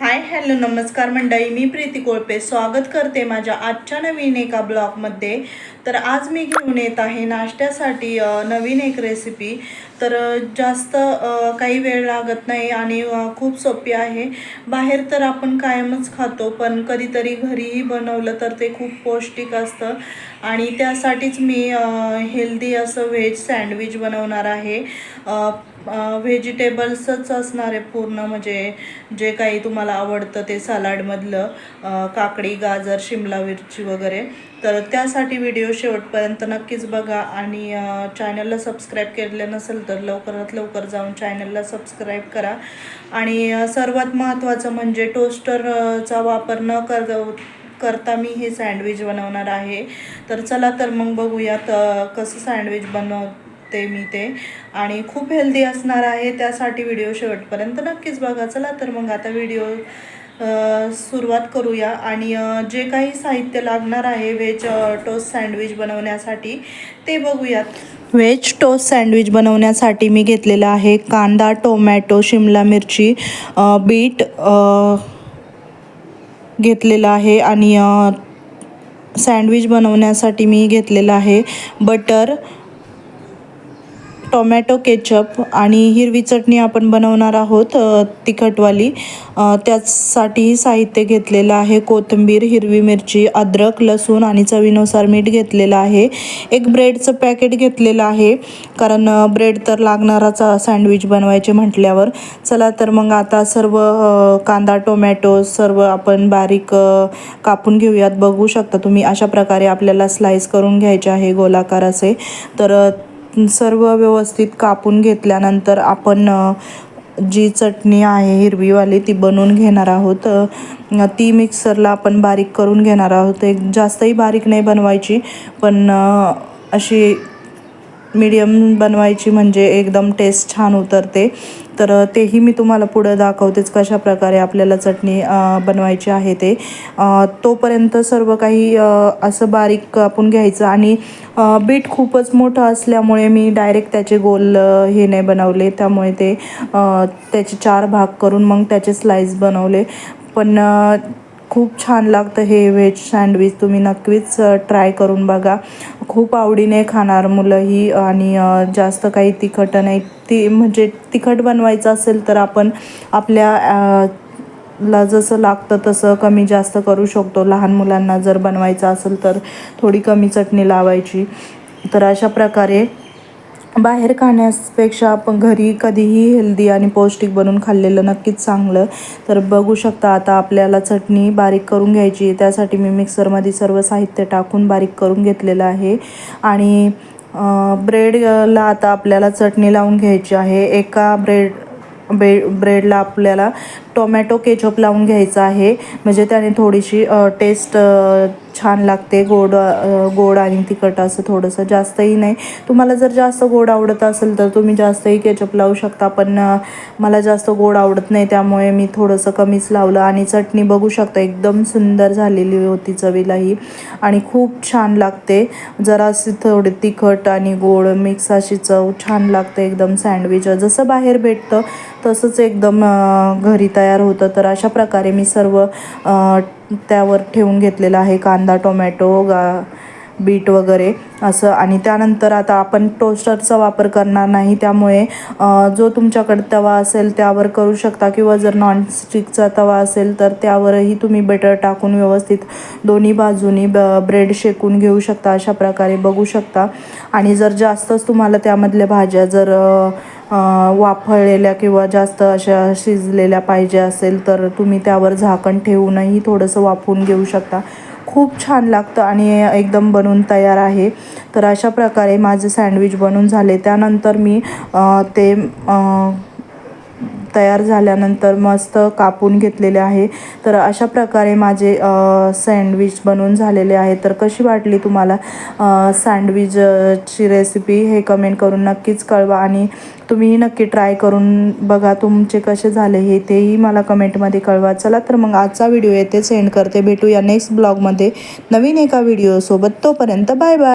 Hi hello नमस्कार मंडळी मी प्रीती कोळपे. स्वागत करते माझ्या आजच्या नवीन एका ब्लॉगमध्ये. तर आज मी घेऊन येत आहे नाश्त्यासाठी नवीन एक रेसिपी तर जास्त काही वेळ लागत नाही आणि खूप सोपी आहे. बाहेर तर आपण कायमच खातो पण कधीतरी घरीही बनवलं तर ते खूप पौष्टिक असतं. आणि त्यासाठीच मी हेल्दी असं व्हेज सँडविच बनवणार आहे. व्हेजिटेबल्सच असणार आहे पूर्ण म्हणजे जे काही तुम्हाला आवडतं ते सलाडमधलं काकडी गाजर शिमला मिरची वगैरे. तर त्यासाठी व्हिडिओ शेवटपर्यंत नक्कीच बघा आणि चॅनलला सबस्क्राईब केले नसेल तर लवकरात लवकर जाऊन चॅनलला सबस्क्राईब करा. आणि सर्वात महत्त्वाचं म्हणजे टोस्टरचा वापर न कर करता मी हे सँडविच बनवणार आहे. तर चला तर मग बघूयात कसं सँडविच बनव बनवते मी ते. आणि खूप हेल्दी असणार आहे त्यासाठी व्हिडिओ शेवटपर्यंत नक्कीच बघा. चला तर मग आता व्हिडिओ सुरुवात करूया. आणि जे काही साहित्य लागणार आहे व्हेज टोस्ट सँडविच बनवण्यासाठी ते बघूयात. व्हेज टोस्ट सँडविच बनवण्यासाठी मी घेतलेला आहे कांदा टोमॅटो शिमला मिरची बीट घेतलेलं आहे. आणि सँडविच बनवण्यासाठी मी घेतलेलं आहे बटर टोमॅटो केचप आणि हिरवी चटणी आपण बनवणार आहोत तिखटवाली. त्याचसाठीही साहित्य घेतलेलं आहे कोथिंबीर हिरवी मिरची अद्रक लसूण आणि चवीनुसार मीठ घेतलेलं आहे. एक ब्रेडचं पॅकेट घेतलेलं आहे कारण ब्रेड तर लागणारच सँडविच बनवायचे म्हटल्यावर. चला तर मग आता सर्व कांदा टोमॅटो सर्व आपण बारीक कापून घेऊयात. बघू शकता तुम्ही अशा प्रकारे आपल्याला स्लाईस करून घ्यायचे आहे गोलाकार असे. तर सर्व व्यवस्थित कापून घेतल्यानंतर आपण जी चटणी आहे हिरवीवाली ती बनवून घेणार आहोत. ती मिक्सरला आपण बारीक करून घेणार आहोत. एक जास्तही बारीक नाही बनवायची पण अशी मीडियम बनवायची म्हणजे एकदम टेस्ट छान उतरते. तर तेही मी तुम्हाला पुढं दाखवतेच कशा प्रकारे आपल्याला चटणी बनवायची आहे ते. तोपर्यंत सर्व काही असं बारीक कापून घ्यायचं आणि बीट खूपच मोठं असल्यामुळे मी डायरेक्ट त्याचे गोल हे नाही बनवले. त्यामुळे ते त्याचे चार भाग करून मग त्याचे स्लाईस बनवले. पण खूप छान लागतं हे व्हेज सँडविच. तुम्ही नक्कीच ट्राय करून बघा. खूप आवडीने खाणार मुलंही आणि जास्त काही तिखट नाही. ती म्हणजे तिखट बनवायचं असेल तर आपण आपल्या ला जसं लागतं तसं कमी जास्त करू शकतो. लहान मुलांना जर बनवायचं असेल तर थोडी कमी चटणी लावायची. तर अशा प्रकारे बाहेर खाण्यापेक्षा आपण घरी कधीही हेल्दी आणि पौष्टिक बनवून खाल्लेलं नक्कीच चांगलं. तर बघू शकता आता आपल्याला चटणी बारीक करून घ्यायची त्यासाठी मी मिक्सरमध्ये सर्व साहित्य टाकून बारीक करून घेतलेलं आहे. आणि ब्रेडला आता आपल्याला चटणी लावून घ्यायची आहे. एका ब्रेड बे ब्रेडला आपल्याला टोमॅटो केचप लावून घ्यायचा आहे. म्हणजे त्याने थोडीशी टेस्ट छान लागते गोड गोड आणि तिखट असं थोडंसं जास्तही नाही. तुम्हाला जर जास्त गोड आवडत असेल तर तुम्ही जास्तही केचप लावू शकता पण मला जास्त गोड आवडत नाही त्यामुळे मी थोडंसं कमीच लावलं. आणि चटणी बघू शकता एकदम सुंदर झालेली होती चवीलाही. आणि खूप छान लागते. जराशी थोडी तिखट आणि गोड मिक्स अशी चव छान लागते एकदम सँडविच जसं बाहेर भेटतं तसंच एकदम घरी तयार होतं. तर अशा प्रकारे मी सर्व त्यावर ठेवून घेतलेलं आहे. कांदा टोमॅटो गा बीट वगैरे असं. आणि त्यानंतर आता आपण टोस्टरचा वापर करणार नाही. त्यामुळे जो तुमच्याकडे तवा असेल त्यावर करू शकता किंवा जर नॉनस्टिकचा तवा असेल तर त्यावरही तुम्ही बटर टाकून व्यवस्थित दोन्ही बाजूनी ब ब्रेड शेकून घेऊ शकता. अशा प्रकारे बघू शकता. आणि जर जास्तच तुम्हाला त्यामधल्या भाज्या जर वाफळलेल्या किंवा जास्त अशा शिजलेल्या पाहिजे असेल तर तुम्ही त्यावर झाकण ठेवूनही थोडंसं वाफवून घेऊ शकता. खूप छान लागतं आणि एकदम बनून तयार आहे. तर अशा प्रकारे माझे सँडविच बनून झाले. त्यानंतर मी ते तयार झाल्यानंतर मस्त कापून घेतलेले आहे. तर अशा प्रकारे माझे सँडविच बनवून झालेले आहे. तर कशी वाटली तुम्हाला सँडविचची रेसिपी हे कमेंट करून नक्कीच कळवा आणि तुम्हीही नक्की ट्राय करून बघा तुमचे कसे झाले हे तेही मला कमेंटमध्ये कळवा. चला तर मग आजचा व्हिडिओ येथे सेंड करते. भेटूया नेक्स्ट ब्लॉगमध्ये नवीन एका व्हिडिओसोबत तोपर्यंत बाय बाय.